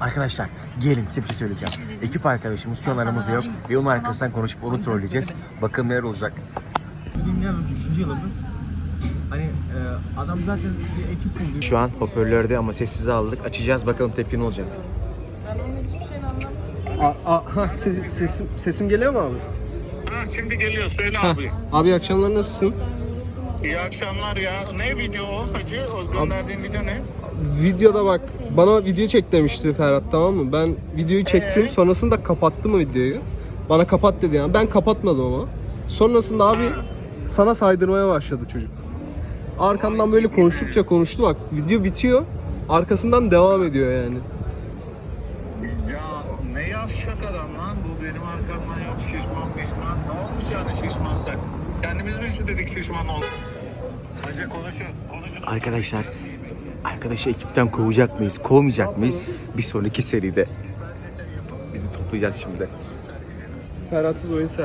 Arkadaşlar gelin size bir şey söyleyeceğim. Ekip arkadaşımız şu an aramızda yok ve onun arkasından konuşup onu trolleyeceğiz. Bakalım neler olacak. Dünya 3. yılımız. Hani e, adam zaten bir ekip buldu. Şu an hoparlörde ama sessize aldık. Açacağız bakalım tepki ne olacak. Ben onun hiçbir şeyini anlamadım. Aa, aa, ha, ses- sesim, sesim geliyor mu abi? Ha, şimdi geliyor söyle Ha, abi. Abi akşamlar nasılsın? İyi akşamlar ya. Ne video o hacı? O gönderdiğin video ne? Videoda bak bana video çek demişti Ferhat tamam mı? Ben videoyu çektim Ee? sonrasında kapattım videoyu. Bana kapat dedi yani ben kapatmadım ama. Sonrasında abi sana saydırmaya başladı çocuk. Arkamdan böyle konuştukça konuştu bak video bitiyor arkasından devam ediyor yani. Ya ne yavşak adam lan bu benim arkamdan yok şişman mişman. Ne olmuş yani şişmansak? Kendimiz mi istedik şişman ol? Hacı konuşun. konuşun. Arkadaşlar arkadaşı ekipten kovacak mıyız, kovmayacak mıyız? Bir sonraki seride bizi toplayacağız şimdi. Ferhatsız oyun servis.